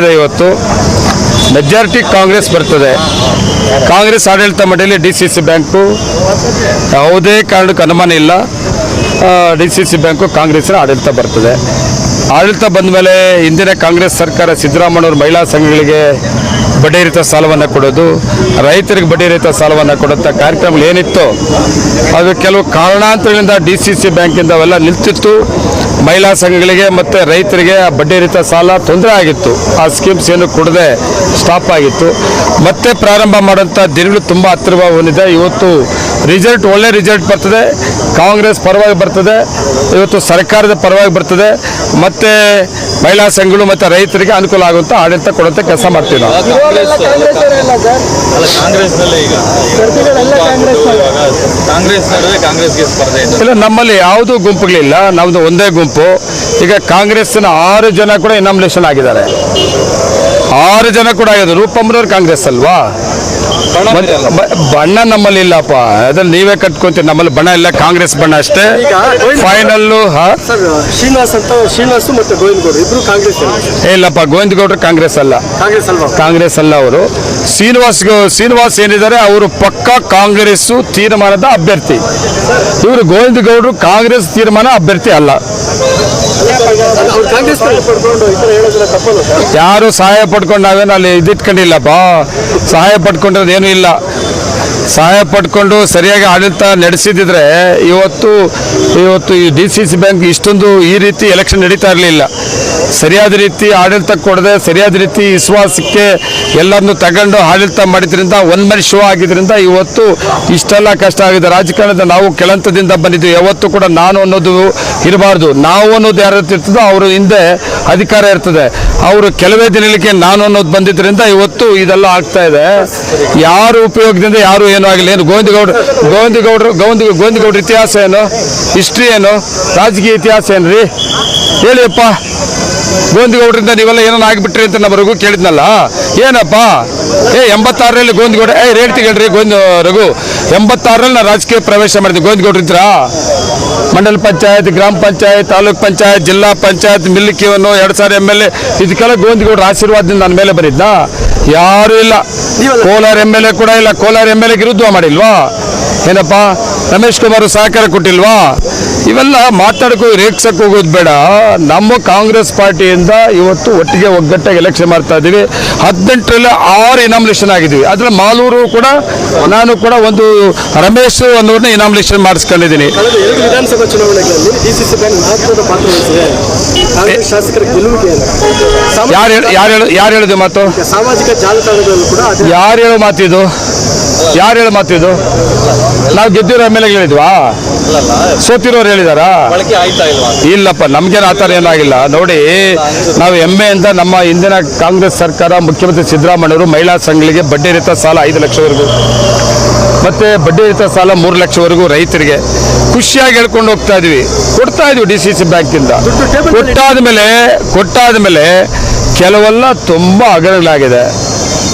ಇದೆ ಇವತ್ತು ಮೆಜಾರಿಟಿ ಕಾಂಗ್ರೆಸ್ ಬರ್ತದೆ. ಕಾಂಗ್ರೆಸ್ ಆಡಳಿತ ಮಂಡಳಿ ಡಿ ಸಿ ಸಿ ಬ್ಯಾಂಕು ಯಾವುದೇ ಕಾರಣಕ್ಕೂ ಅನುಮಾನ ಇಲ್ಲ. ಡಿ ಸಿ ಸಿ ಬ್ಯಾಂಕು ಕಾಂಗ್ರೆಸ್ನ ಆಡಳಿತ ಬರ್ತದೆ. ಆಡಳಿತ ಬಂದ ಮೇಲೆ ಹಿಂದಿನ ಕಾಂಗ್ರೆಸ್ ಸರ್ಕಾರ ಸಿದ್ದರಾಮಯ್ಯವ್ರ ಮಹಿಳಾ ಸಂಘಗಳಿಗೆ ಬಡ್ಡಿರಹಿತ ಸಾಲವನ್ನು ಕೊಡೋದು, ರೈತರಿಗೆ ಬಡ್ಡಿರಹಿತ ಸಾಲವನ್ನು ಕೊಡುವಂಥ ಕಾರ್ಯಕ್ರಮಗಳು ಏನಿತ್ತು ಅದು ಕೆಲವು ಕಾರಣಾಂತರಗಳಿಂದ ಡಿ ಸಿ ಸಿ ಬ್ಯಾಂಕಿಂದ ಅವೆಲ್ಲ ನಿಲ್ತಿತ್ತು. ಮಹಿಳಾ ಸಂಘಗಳಿಗೆ ಮತ್ತು ರೈತರಿಗೆ ಆ ಬಡ್ಡಿರಹಿತ ಸಾಲ ತೊಂದರೆ ಆಗಿತ್ತು. ಆ ಸ್ಕೀಮ್ಸ್ ಏನು ಕೊಡದೆ ಸ್ಟಾಪ್ ಆಗಿತ್ತು. ಮತ್ತೆ ಪ್ರಾರಂಭ ಮಾಡುವಂಥ ದಿನಗಳು ತುಂಬ ಹತ್ತಿರವಾಗಿ ಬಂದಿದೆ. ಇವತ್ತು ರಿಸಲ್ಟ್, ಒಳ್ಳೆ ರಿಸಲ್ಟ್ ಬರ್ತದೆ. ಕಾಂಗ್ರೆಸ್ ಪರವಾಗಿ ಬರ್ತದೆ. ಇವತ್ತು ಸರ್ಕಾರದ ಪರವಾಗಿ ಬರ್ತದೆ. ಮತ್ತು ಮಹಿಳಾ ಸಂಘಗಳು ಮತ್ತು ರೈತರಿಗೆ ಅನುಕೂಲ ಆಗುವಂಥ ಆಡಳಿತ ಕೊಡುತ್ತೆ ಕೆಲಸ ಮಾಡ್ತೀವಿ ನಾವು. ಕಾಂಗ್ರೆಸ್ ಅಲ್ಲ ಸರ್? ಅಲ್ಲ ಕಾಂಗ್ರೆಸ್ನಲ್ಲೇ ಈಗ ಕಾಂಗ್ರೆಸ್ ಇವಾಗ ಕಾಂಗ್ರೆಸ್ ನಡುವೆ ಸ್ಪರ್ಧೆ ಇಲ್ಲ ನಮ್ಮಲ್ಲಿ ಯಾವುದೂ ಗುಂಪುಗಳಿಲ್ಲ ನಮ್ಮದು ಒಂದೇ ಗುಂಪು. ಈಗ ಕಾಂಗ್ರೆಸ್ನ ಆರು ಜನ ಕೂಡ ಇನಾಮಿನೇಷನ್ ಆಗಿದ್ದಾರೆ. ಆರು ಜನ ಕೂಡ ಆಗಿದ್ದಾರೆ. ರೂಪಮ್ಮನವ್ರು ಕಾಂಗ್ರೆಸ್ ಅಲ್ವಾ? ಬಣ್ಣ ನಮ್ಮಲ್ಲಿ ಇಲ್ಲಪ್ಪ. ಅದ್ರಲ್ಲಿ ನೀವೇ ಕಟ್ಕೊಂತೀರಿ. ನಮ್ಮಲ್ಲಿ ಬಣ್ಣ ಇಲ್ಲ ಕಾಂಗ್ರೆಸ್ ಬಣ್ಣ ಅಷ್ಟೇ. ಫೈನಲ್ ಫೈನಲ್ಲು ಶ್ರೀನಿವಾಸ್ ಅಂತ ಶ್ರೀನಿವಾಸ್ ಮತ್ತೆ ಗೋವಿಂದ ಗೌಡ ಇಬ್ರು ಕಾಂಗ್ರೆಸ್ ಏ, ಇಲ್ಲಪ್ಪ ಗೋವಿಂದ ಗೌಡ್ರು ಕಾಂಗ್ರೆಸ್ ಅಲ್ಲ. ಕಾಂಗ್ರೆಸ್ ಅಲ್ವಾ? ಕಾಂಗ್ರೆಸ್ ಅಲ್ಲ ಅವರು. ಶ್ರೀನಿವಾಸ್ ಶ್ರೀನಿವಾಸ್ ಏನಿದ್ದಾರೆ ಅವರು ಪಕ್ಕ ಕಾಂಗ್ರೆಸ್ ತೀರ್ಮಾನದ ಅಭ್ಯರ್ಥಿ. ಇವರು ಗೋವಿಂದ ಗೌಡರು ಕಾಂಗ್ರೆಸ್ ತೀರ್ಮಾನ ಅಭ್ಯರ್ಥಿ ಅಲ್ಲ. ಯಾರು ಸಹಾಯ ಪಡ್ಕೊಂಡು ನಾವೇನು ಅಲ್ಲಿ ಇದಿಟ್ಕೊಂಡಿಲ್ಲಪ್ಪ? ಸಹಾಯ ಪಡ್ಕೊಂಡಿರೋದು ಏನೂ ಇಲ್ಲ. ಸಹಾಯ ಪಡ್ಕೊಂಡು ಸರಿಯಾಗಿ ಆಡಳಿತ ನಡೆಸಿದ್ರೆ ಇವತ್ತು ಇವತ್ತು ಈ ಡಿ ಸಿ ಸಿ ಬ್ಯಾಂಕ್ ಇಷ್ಟೊಂದು ಈ ರೀತಿ ಎಲೆಕ್ಷನ್ ನಡೀತಾ ಇರಲಿಲ್ಲ. ಸರಿಯಾದ ರೀತಿ ಆಡಳಿತ ಕೊಡದೆ, ಸರಿಯಾದ ರೀತಿ ವಿಶ್ವಾಸಕ್ಕೆ ಎಲ್ಲರನ್ನು ತಗೊಂಡು ಆಡಳಿತ ಮಾಡಿದ್ರಿಂದ, ಒಂದ್ ಮನೆ ಶೋ ಆಗಿದ್ರಿಂದ ಇವತ್ತು ಇಷ್ಟೆಲ್ಲ ಕಷ್ಟ ಆಗಿದೆ. ರಾಜಕಾರಣದ ನಾವು ಕೆಳಂತದಿಂದ ಬಂದಿದ್ದು ಯಾವತ್ತೂ ಕೂಡ ನಾನು ಅನ್ನೋದು ಇರಬಾರ್ದು. ನಾವು ಅನ್ನೋದು ಯಾರು ಇರ್ತದೋ ಅವರು ಹಿಂದೆ ಅಧಿಕಾರ ಇರ್ತದೆ. ಅವರು ಕೆಲವೇ ದಿನಗಳಿಗೆ ನಾನು ಅನ್ನೋದು ಬಂದಿದ್ದರಿಂದ ಇವತ್ತು ಇದೆಲ್ಲ ಆಗ್ತಾ ಇದೆ. ಯಾರು ಉಪಯೋಗದಿಂದ ಯಾರು ಏನೂ ಆಗಿಲ್ಲ. ಏನು ಗೋವಿಂದ ಗೌಡ ಗೋವಿಂದ ಗೌಡ್ರು ಗೋವಿಂದ ಗೋವಿಂದ ಗೌಡ್ರ ಇತಿಹಾಸ ಏನು? ಹಿಸ್ಟ್ರಿ ಏನು? ರಾಜಕೀಯ ಇತಿಹಾಸ ಏನು ರೀ ಹೇಳಿಯಪ್ಪ ಗೋವಿಂದ ಗೌಡ್ರಿಂದ ನೀವೆಲ್ಲ ಏನೋ ಆಗಿಬಿಟ್ರಿ ಅಂತ ನಮ್ಮ ರಘು ಕೇಳಿದ್ನಲ್ಲ? ಏನಪ್ಪ? ಏ, ಎಂಬತ್ತಾರರಲ್ಲಿ ಗೋಂದಿಗೌಡ ಗೌಡ ಏ, ರೇಟ್ ತಿಗಳ್ರಿ ಗೋಂದ ರಘು, ಎಂಬತ್ತಾರರಲ್ಲಿ ನಾನು ರಾಜಕೀಯ ಪ್ರವೇಶ ಮಾಡಿದ್ದೆ. ಗೋಂದಿಗೌಡ್ರಿದ್ರ? ಮಂಡಲ ಪಂಚಾಯತ್, ಗ್ರಾಮ ಪಂಚಾಯತ್, ತಾಲೂಕ್ ಪಂಚಾಯತ್, ಜಿಲ್ಲಾ ಪಂಚಾಯತ್ ಮಿಲ್ಕಿವನ್ನು ಎರಡು ಸಾವಿರ ಎಂ ಎಲ್ ಎ ಇದಕ್ಕೆಲ್ಲ ಗೋಂದಿಗೌಡ್ರ ಗೌಡ್ರ ಆಶೀರ್ವಾದದಿಂದ ನನ್ನ ಮೇಲೆ ಬರಿದ್ನಾ? ಯಾರೂ ಇಲ್ಲ. ಕೋಲಾರ ಎಂ ಎಲ್ ಎ ಕೂಡ ಇಲ್ಲ. ಕೋಲಾರ ಎಂ ಎಲ್ ಎ ವಿರುದ್ಧ ಮಾಡಿಲ್ವಾ? ಏನಪ್ಪ? ರಮೇಶ್ ಕುಮಾರ್ ಸಹಕಾರ ಕೊಟ್ಟಿಲ್ವಾ? ಇವೆಲ್ಲ ಮಾತಾಡಕ್ಕೂ ರೇಗ್ಸಕ್ಕೆ ಹೋಗೋದು ಬೇಡ. ನಮ್ಮ ಕಾಂಗ್ರೆಸ್ ಪಾರ್ಟಿಯಿಂದ ಇವತ್ತು ಒಟ್ಟಿಗೆ ಒಗ್ಗಟ್ಟಾಗಿ ಎಲೆಕ್ಷನ್ ಮಾಡ್ತಾ ಇದ್ದೀವಿ. ಹದಿನೆಂಟರಲ್ಲಿ ಆರು ಇನಾಮಿನೇಷನ್ ಆಗಿದ್ದೀವಿ ಅದರ ಮಾಲೂರು ಕೂಡ ನಾನು ಕೂಡ ಒಂದು ರಮೇಶ್ ಅನ್ನೋರನ್ನ ಇನಾಮಿನೇಷನ್ ಮಾಡಿಸ್ಕೊಂಡಿದ್ದೀನಿ. ವಿಧಾನಸಭಾ ಚುನಾವಣೆಗಳಲ್ಲಿ ಡಿಸಿಸಿ ಬ್ಯಾಂಕ್ ಮಹತ್ವದ ಪಾತ್ರ ವಹಿಸಿದೆ. ಕಾಂಗ್ರೆಸ್ ಶಾಸಕರ ಗೆಲುವಿಗೆಯನ್ನು ಸಾಮ- ಯಾರು ಹೇಳಿದ ಯಾರು ಯಾರು ಹೇಳಿದೆ ಮಾತು? ಸಾಮಾಜಿಕ ಜಾಲತಾಣದಲ್ಲೂ ಕೂಡ ಯಾರು ಹೇಳೋ ಮಾತಿದು? ಯಾರು ಹೇಳೋ ಮಾತಿದು? ನಾವು ಗೆದ್ದಿರೋ ಎಂ ಎಲ್ ಹೇಳಿದ್ವಾ? ಸೋತಿರೋರು ಹೇಳಿದಾರಾ? ಬಳಕೆ ಆಯ್ತಾ ಇಲ್ವಾ? ಇಲ್ಲಪ್ಪ ನಮ್ಗೇನು ಆ ಥರ ಏನಾಗಿಲ್ಲ ನೋಡಿ ನಾವು ಹೆಮ್ಮೆಯಿಂದ ನಮ್ಮ ಹಿಂದಿನ ಕಾಂಗ್ರೆಸ್ ಸರ್ಕಾರ ಮುಖ್ಯಮಂತ್ರಿ ಸಿದ್ದರಾಮಯ್ಯವರು ಮಹಿಳಾ ಸಂಘಗಳಿಗೆ ಬಡ್ಡಿ ರಹಿತ ಸಾಲ ಐದು ಲಕ್ಷವರೆಗೂ. ಮತ್ತೆ ಬಡ್ಡಿ ರಹಿತ ಸಾಲ ಮೂರು ಲಕ್ಷವರೆಗೂ ರೈತರಿಗೆ. ಖುಷಿಯಾಗಿ ಹೇಳ್ಕೊಂಡು ಹೋಗ್ತಾ ಇದ್ವಿ. ಕೊಡ್ತಾ ಇದ್ವಿ ಡಿ ಸಿ ಸಿ ಬ್ಯಾಂಕಿಂದ ಕೊಟ್ಟಾದ ಮೇಲೆ ಕೊಟ್ಟಾದ ಮೇಲೆ ಕೆಲವೆಲ್ಲ ತುಂಬ ಹಗರಣಗಳಾಗಿದೆ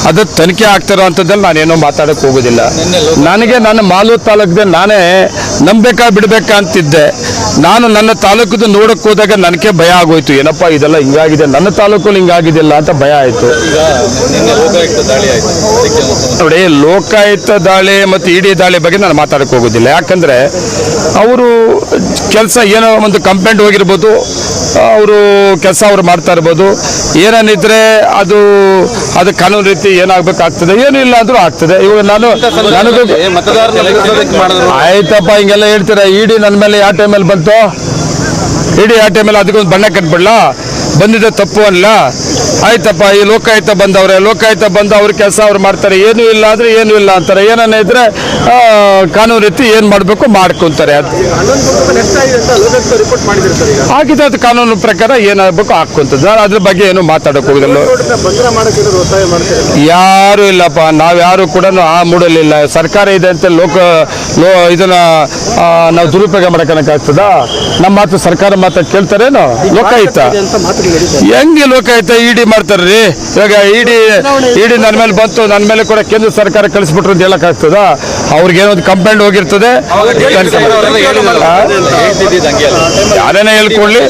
ಅದು ತನಿಖೆ ಆಗ್ತಿರೋ ಅಂಥದ್ದಲ್ಲಿ ನಾನೇನೋ ಮಾತಾಡಕ್ಕೆ ಹೋಗೋದಿಲ್ಲ. ನನಗೆ ನನ್ನ ಮಾಲೂರು ತಾಲೂಕಿದೆ ನಾನೇ ನಂಬೇಕಾ ಬಿಡಬೇಕಾ ಅಂತಿದ್ದೆ. ನಾನು ನನ್ನ ತಾಲೂಕದ್ದು ನೋಡಕ್ಕೆ ಹೋದಾಗ ನನಗೆ ಭಯ ಆಗೋಯ್ತು. ಏನಪ್ಪ ಇದೆಲ್ಲ ಹಿಂಗಾಗಿದೆ? ನನ್ನ ತಾಲೂಕಲ್ಲಿ ಹಿಂಗಾಗಿದೆಯಲ್ಲ ಅಂತ ಭಯ ಆಯ್ತು. ನೋಡಿ ಲೋಕಾಯುಕ್ತ ದಾಳಿ ಮತ್ತು ಇಡಿ ದಾಳಿ ಬಗ್ಗೆ ನಾನು ಮಾತಾಡಕ್ಕೆ ಹೋಗೋದಿಲ್ಲ. ಯಾಕಂದರೆ ಅವರು ಕೆಲಸ ಏನೋ ಒಂದು ಕಂಪ್ಲೇಂಟ್ ಹೋಗಿರ್ಬೋದು. ಅವರು ಕೆಲಸ ಅವರು ಮಾಡ್ತಾ ಇರ್ಬೋದು. ಏನೇನಿದ್ರೆ ಅದು ಅದು ಕಾನೂನು ರೀತಿ ಏನಾಗಬೇಕಾಗ್ತದೆ, ಏನು ಇಲ್ಲ ಅಂದ್ರೂ ಆಗ್ತದೆ. ಇವಾಗ ನಾನು, ನನಗೂ ಆಯ್ತಪ್ಪ, ಹಿಂಗೆಲ್ಲ ಹೇಳ್ತೀರಾ? ಇಡಿ ನನ್ನ ಮೇಲೆ ಯಾವ ಟೈಮಲ್ಲಿ ಬಂತು. ಇಡಿ ಯಾವ ಟೈಮಲ್ಲಿ ಅದಕ್ಕೊಂದು ಬಣ್ಣ ಕಟ್ಬಿಡ್ಲಾ? ಬಂದಿದ್ದ ತಪ್ಪು ಅಲ್ಲ ಆಯ್ತಪ್ಪ ಈ ಲೋಕಾಯುಕ್ತ ಬಂದವ್ರೆ ಲೋಕಾಯುಕ್ತ ಬಂದು ಅವ್ರ ಕೆಲಸ ಅವ್ರು ಮಾಡ್ತಾರೆ. ಏನೂ ಇಲ್ಲ ಅಂದ್ರೆ ಏನೂ ಇಲ್ಲ ಅಂತಾರೆ. ಏನನ್ನ ಇದ್ರೆ ಕಾನೂನು ರೀತಿ ಏನು ಮಾಡಬೇಕು ಮಾಡ್ಕೊಂತಾರೆ. ಆಗಿದೆ ಅದು ಕಾನೂನು ಪ್ರಕಾರ ಏನಾಗಬೇಕು ಹಾಕೊಂತದ ಅದ್ರ ಬಗ್ಗೆ ಏನು ಮಾತಾಡೋಕೆ ಹೋಗೋದಿಲ್ಲ. ಯಾರು ಇಲ್ಲಪ್ಪ ನಾವು ಯಾರು ಕೂಡ ಆ ಮೂಡಲಿಲ್ಲ ಸರ್ಕಾರ ಇದೆ ಅಂತ ಲೋಕ ಲೋ ಇದನ್ನ ನಾವು ದುರುಪಯೋಗ ಮಾಡ್ಕೊಳಕ್ಕಾಗ್ತದ ನಮ್ಮ ಮಾತು ಸರ್ಕಾರ ಮಾತು ಕೇಳ್ತಾರೇನು? ಲೋಕಾಯುಕ್ತ. ಇದೆ. ಹೆಂಗೆ ಲೋಕಾಯುಕ್ತ? ಇಡಿ ಮಾಡ್ತಾರ್ರಿ? ಇವಾಗ ಇಡಿ ಇಡಿ ನನ್ನ ಮೇಲೆ ಬಂತು ನನ್ನ ಮೇಲೆ ಕೂಡ ಕೇಂದ್ರ ಸರ್ಕಾರ ಕಳಿಸ್ಬಿಟ್ರು ಅಂತ ಹೇಳಕ್ಕಾಗ್ತದ ಅವ್ರಿಗೆ ಏನೋ ಒಂದು ಕಂಪ್ಲೇಂಟ್ ಹೋಗಿರ್ತದೆ ಮಾಡ್ತಾರೆ. ಯಾರೇನೇ ಹೇಳ್ಕೊಳ್ಳಿ.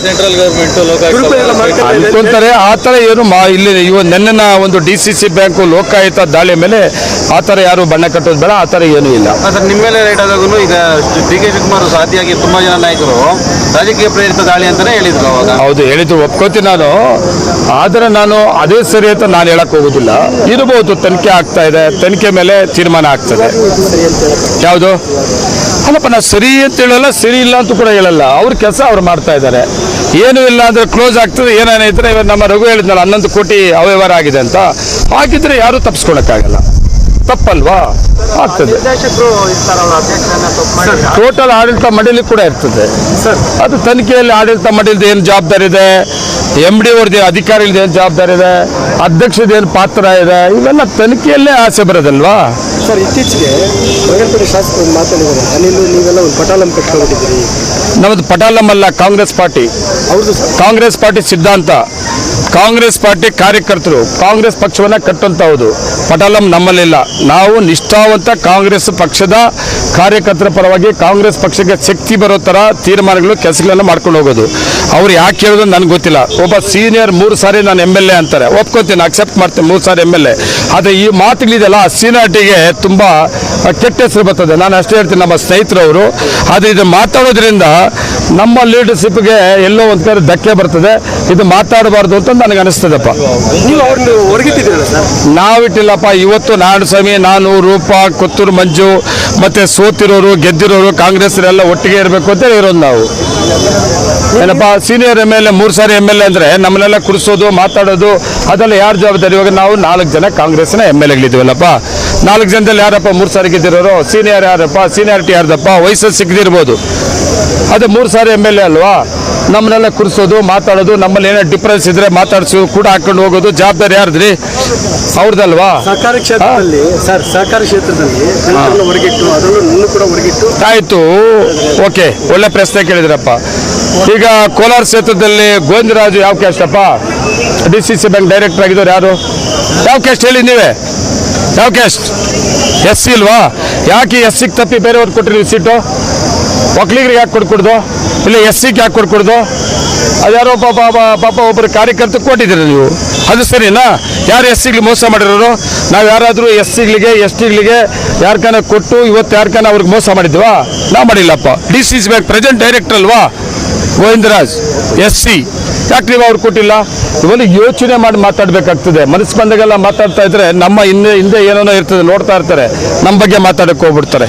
ಅನ್ಕೊಂತಾರೆ. ಆ ಥರ ಏನು ಮಾ ಇಲ್ಲಿ ಇವ ನೆನ್ನೆನ ಒಂದು D C C bank Lokayukta ದಾಳಿ ಮೇಲೆ ಆ ಥರ ಯಾರು ಬಣ್ಣ ಕಟ್ಟೋದು ಬೇಡ ಆ ಥರ ಏನೂ ಇಲ್ಲ. ನಿಮ್ಮ ಮೇಲೆ ರೈಟ್ ಆದಾಗೂ ಈಗ ಡಿ ಕೆ ಶಿವಕುಮಾರ್ ಸಾಥಿಯಾಗಿ ತುಂಬಾ ಜನ ನಾಯಕರು ರಾಜಕೀಯ ಪ್ರೇರಿತ ದಾಳಿ ಅಂತಾನೆ ಹೇಳಿದ್ರು ಹೌದು ಹೇಳಿದ್ರು ಒಪ್ಕೋತೀನಿ ನಾನು. ಆದರೆ ನಾನು ಅದೇ ಸರಿ ಅಂತ ನಾನು ಹೇಳಕ್ ಹೋಗೋದಿಲ್ಲ. ಇರಬಹುದು ತನಿಖೆ ಆಗ್ತಾ ಇದೆ. ತನಿಖೆ ಮೇಲೆ ತೀರ್ಮಾನ ಆಗ್ತದೆ. ಯಾವುದು? ಅಲ್ಲಪ್ಪ ನಾ ಸರಿ ಅಂತ ಹೇಳಲ್ಲ, ಸರಿ ಇಲ್ಲ ಅಂತ ಕೂಡ ಹೇಳಲ್ಲ. ಅವ್ರ ಕೆಲಸ ಅವ್ರು ಮಾಡ್ತಾ ಇದ್ದಾರೆ. ಏನು ಇಲ್ಲ ಅಂದ್ರೆ ಕ್ಲೋಸ್ ಆಗ್ತದೆ ಏನೇನೈದ್ರೆ ಇವಾಗ ನಮ್ಮ ರಘು ಹೇಳಿದ್ನಲ್ಲ, ಹನ್ನೊಂದು ಕೋಟಿ ಅವ್ಯವಹಾರ ಆಗಿದೆ ಅಂತ. ಹಾಗಿದ್ರೆ ಯಾರು ತಪ್ಪಿಸ್ಕೊಳಕ್ಕಾಗಲ್ಲ ತಪ್ಪಲ್ವಾ? ಆಗ್ತದೆ. ಟೋಟಲ್ ಆಡಳಿತ ಮಂಡಳಿ ಕೂಡ ಇರ್ತದೆ. ಸರ್. ಅದು ತನಿಖೆಯಲ್ಲಿ ಆಡಳಿತ ಮಂಡಳಿದ ಏನು ಜವಾಬ್ದಾರಿ ಇದೆ? ಎಂ ಡಿ ಅವ್ರದ್ದು ಅಧಿಕಾರಿಗಳದ್ದು ಏನು ಜವಾಬ್ದಾರಿ ಇದೆ? ಅಧ್ಯಕ್ಷದ ಏನು ಪಾತ್ರ ಇದೆ? ಇವೆಲ್ಲ ತನಿಖೆಯಲ್ಲೇ ಆಸೆ ಬರೋದಲ್ವಾ? ಸರ್ ಇತ್ತೀಚೆಗೆ ಬಗಲ್ಪೇಟೆ ಶಾಸಕರು ಮಾತಾಡಿದ್ದಾರೆ. ಅನಿಲ್ ನೀವೆಲ್ಲ ಒಂದು ಪಟಾಲಂ ಕಟ್ಕೊಂಡಿದ್ದೀರಿ ನಮ್ಮದು ಪಟಾಲಂ ಅಲ್ಲ ಕಾಂಗ್ರೆಸ್ ಪಾರ್ಟಿ. ಹೌದು ಸರ್. ಕಾಂಗ್ರೆಸ್ ಪಾರ್ಟಿ ಸಿದ್ಧಾಂತ. ಕಾಂಗ್ರೆಸ್ ಪಾರ್ಟಿ ಕಾರ್ಯಕರ್ತರು. ಕಾಂಗ್ರೆಸ್ ಪಕ್ಷವನ್ನ ಕಟ್ಟುವಂತಹದ್ದು ಪಟಾಲಂ ನಮ್ಮಲ್ಲಿಲ್ಲ. ನಾವು ನಿಷ್ಠಾವಂತ ಕಾಂಗ್ರೆಸ್ ಪಕ್ಷದ ಕಾರ್ಯಕರ್ತರ ಪರವಾಗಿ ಕಾಂಗ್ರೆಸ್ ಪಕ್ಷಕ್ಕೆ ಶಕ್ತಿ ಬರೋ ಥರ ತೀರ್ಮಾನಗಳು ಕೆಲಸಗಳನ್ನು ಮಾಡ್ಕೊಂಡು ಹೋಗೋದು. ಅವ್ರು ಯಾಕೆ ಹೇಳೋದು ನನಗೆ ಗೊತ್ತಿಲ್ಲ. ಒಬ್ಬ ಸೀನಿಯರ್ ಮೂರು ಸಾರಿ ನಾನು ಎಂ ಎಲ್ ಎ ಅಂತಾರೆ. ಒಪ್ಕೋತೀನಿ ಅಕ್ಸೆಪ್ಟ್ ಮಾಡ್ತೀನಿ ಮೂರು ಸಾರಿ ಎಂ ಎಲ್ ಎ ಆದರೆ ಈ ಮಾತುಗಳಿದೆಯಲ್ಲ ಸೀನಿಯಾರಿಟಿಗೆ ತುಂಬ ಕೆಟ್ಟ ಹೆಸರು ಬರ್ತದೆ. ನಾನು ಅಷ್ಟೇ ಹೇಳ್ತೀನಿ ನಮ್ಮ ಸ್ನೇಹಿತರವರು. ಆದರೆ ಇದು ಮಾತಾಡೋದ್ರಿಂದ ನಮ್ಮ ಲೀಡರ್ಶಿಪ್ಗೆ ಎಲ್ಲೋ ಒಂದು ಕಡೆ ಧಕ್ಕೆ ಬರ್ತದೆ. ಇದು ಮಾತಾಡಬಾರ್ದು ಅಂತ ನನಗೆ ಅನಿಸ್ತದಪ್ಪ. ನಾವಿಟ್ಟಿಲ್ಲಪ್ಪ ಇವತ್ತು ನಾರಾಯಣ ಸ್ವಾಮಿ ನಾನು ರೂಪಾ ಕೊತ್ತೂರು ಮಂಜು ಮತ್ತೆ ಸೋತಿರೋರು, ಗೆದ್ದಿರೋರು ಕಾಂಗ್ರೆಸ್ರೆಲ್ಲ ಒಟ್ಟಿಗೆ ಇರಬೇಕು ಅಂತ ಇರೋದು ನಾವು. ಏನಪ್ಪ ಸೀನಿಯರ್ ಎಂ ಎಲ್ ಎ ಮೂರು ಸಾರಿ ಎಂ ಎಲ್ ಎ ಅಂದರೆ ನಮ್ಮನ್ನೆಲ್ಲ ಕುಡಿಸೋದು ಮಾತಾಡೋದು, ಅದೆಲ್ಲ ಯಾರು ಜವಾಬ್ದಾರಿ? ಇವಾಗ ನಾವು ನಾಲ್ಕು ಜನ ಕಾಂಗ್ರೆಸ್ನ ಎಂ ಎಲ್ ಎಗಳಿದ್ದೀವಲ್ಲಪ್ಪ ನಾಲ್ಕು ಜನದಲ್ಲಿ ಯಾರಪ್ಪ ಮೂರು ಸಾರಿ ಗೆದ್ದಿರೋರು? ಸೀನಿಯರ್ ಯಾರಪ್ಪ? ಸೀನಿಯಾರಿಟಿ ಯಾರ್ದಪ್ಪ? ವಯಸ್ಸಲ್ಲಿ ಸಿಗದಿರ್ಬೋದು. ಅದು ಮೂರು ಸಾರಿ ಎಂ ಎಲ್ ಎ ಅಲ್ವಾ? ನಮ್ಮನ್ನೆಲ್ಲ ಕುರಿಸೋದು ಮಾತಾಡೋದು ನಮ್ಮಲ್ಲಿ ಏನೋ ಡಿಫ್ರೆನ್ಸ್ ಇದ್ರೆ ಮಾತಾಡಿಸು ಕೂಡ ಹಾಕೊಂಡು ಹೋಗೋದು ಜವಾಬ್ದಾರಿ ಯಾರ್ದ್ರಿ? ಅವ್ರದ್ದಲ್ವಾ ಸಹಕಾರಿ ಕ್ಷೇತ್ರದಲ್ಲಿ ಸರ್ ಸಹಕಾರಿ ಕ್ಷೇತ್ರದಲ್ಲಿ ದಲಿತರನ್ನ ಹೊರಗಿಟ್ಟು ಅದರಲ್ಲೂ ನನ್ನ ಕೂಡ ಹೊರಗಿಟ್ಟು ಆಯ್ತು. ಓಕೆ ಒಳ್ಳೆ ಪ್ರಶ್ನೆ ಕೇಳಿದ್ರಪ್ಪ. ಈಗ ಕೋಲಾರ ಕ್ಷೇತ್ರದಲ್ಲಿ ಗೋವಿಂದರಾಜು ಯಾವ ಕ್ಯಾಸ್ಟ್ ಅಪ್ಪ? D C C bank director ಆಗಿದ್ದವ್ರು ಯಾರು? ಯಾವ ಕ್ಯಾಸ್ಟ್ ಹೇಳಿ ನೀವೇ? ಯಾವ ಕ್ಯಾಸ್ಟ್ ಎಸ್ ಸಿ ಇಲ್ವಾ ಯಾಕೆ ಎಸ್ ಸಿಗೆ ತಪ್ಪಿ ಬೇರೆಯವ್ರು ಕೊಟ್ಟಿರಿ ಸೀಟು ಒಕ್ಲಿಗರಿಗೆ ಯಾಕೆ ಕೊಡ್ಕೊಡ್ದು ಇಲ್ಲ ಎಸ್ ಸಿಗೆ ಯಾಕೆ ಕೊಡ್ಕೊಡ್ದು ಅದ್ಯಾರೋ ಪಾಪ, ಪಾಪ- ಒಬ್ಬರು ಕಾರ್ಯಕರ್ತ ಕೊಟ್ಟಿದ್ದೀರಿ ನೀವು? ಅದು ಸರಿನಾ? ಯಾರು ಎಸ್ ಸಿಗ್ಲಿ ಮೋಸ ಮಾಡಿರೋರು? ನಾವು ಯಾರಾದರೂ ಎಸ್ ಸಿಗ್ಲಿಗೆ, ಎಸ್ ಟಿಗಳಿಗೆ ಯಾರ್ಕಾನ ಕೊಟ್ಟು ಇವತ್ತು ಯಾರ್ಕಾನ ಅವ್ರಿಗೆ ಮೋಸ ಮಾಡಿದ್ವಾ? ನಾ ಮಾಡಿಲ್ಲಪ್ಪ. D C C bank present director ಅಲ್ವಾ? Govindaraj, S C. ಯಾಕೆ ನೀವು ಅವ್ರು ಕೊಟ್ಟಿಲ್ಲ? ಇವೆಲ್ಲ ಯೋಚನೆ ಮಾಡಿ ಮಾತಾಡಬೇಕಾಗ್ತದೆ. ಮನಸ್ಸು ಬಂದಾಗೆಲ್ಲ ಮಾತಾಡ್ತಾ ಇದ್ರೆ ನಮ್ಮ ಹಿಂದೆ ಹಿಂದೆ ಏನೇನೋ ಇರ್ತದೆ, ನೋಡ್ತಾ ಇರ್ತಾರೆ. ನಮ್ಮ ಬಗ್ಗೆ ಮಾತಾಡಕ್ಕೆ ಹೋಗ್ಬಿಡ್ತಾರೆ.